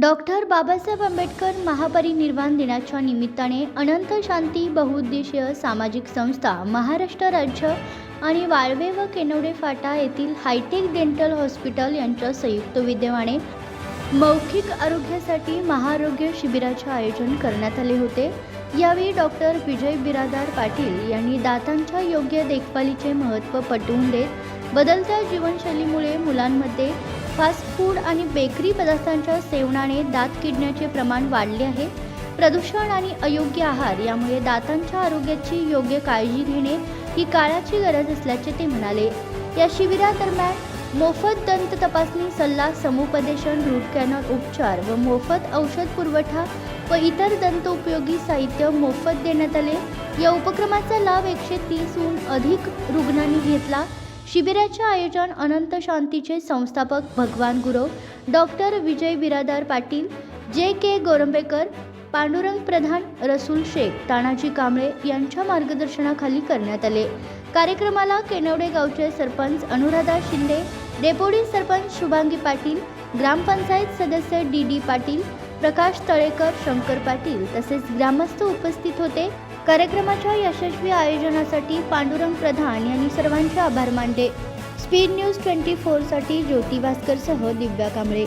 Doctor Babasaheb Ambedkar महापरिनिर्वाण दिनाच्या निमित्ताने अनंत शांती बहुउद्देशीय सामाजिक संस्था महाराष्ट्र राज्य आणि वाळवे व केनवडे फाटा येथील हायटेक डेंटल हॉस्पिटल यांच्या संयुक्त विद्यमाने मौखिक आरोग्यासाठी महाआरोग्य शिबिराचे आयोजन करण्यात आले होते. यावेळी डॉक्टर विजय बिरादार पाटील यांनी दातांच्या योग्य देखभालीचे महत्त्व पटवून देत बदलत्या जीवनशैलीमुळे मुलांमध्ये फास्ट फूड आणि बेकरी पदार्थांच्या सेवनाने दात किडण्याचे प्रमाण वाढले आहे. प्रदूषण आणि अयोग्य आहार यामुळे दातांच्या आरोग्याची योग्य काळजी घेणे ही काळाची गरज असल्याचे ते म्हणाले. या शिबिरादरम्यान मोफत दंत तपासणी सल्ला समुपदेशन रूट कॅनॉल उपचार व मोफत औषध पुरवठा व इतर दंत उपयोगी साहित्य मोफत देण्यात आले. या उपक्रमाचा लाभ एकशे तीसहून अधिक रुग्णांनी घेतला. शिबिराचे आयोजन अनंत शांतीचे संस्थापक Bhagwan Gurav doctor Vijay Biradar Patil J K Gorambekar Pandurang प्रधान रसूल शेख तानाजी कांबळे यांच्या मार्गदर्शनाखाली करण्यात आले. कार्यक्रमाला केनवडे गावचे सरपंच अनुराधा शिंदे डेपोडी सरपंच शुभांगी पाटील ग्रामपंचायत सदस्य डी डी पाटील प्रकाश तळेकर शंकर पाटील तसेच ग्रामस्थ उपस्थित होते. कार्यक्रमाच्या यशस्वी आयोजनासाठी पांडुरंग प्रधान यांनी सर्वांचे आभार मानले. स्पीड न्यूज ट्वेंटी फोरसाठी ज्योती भास्करसह दिव्या कांबळे.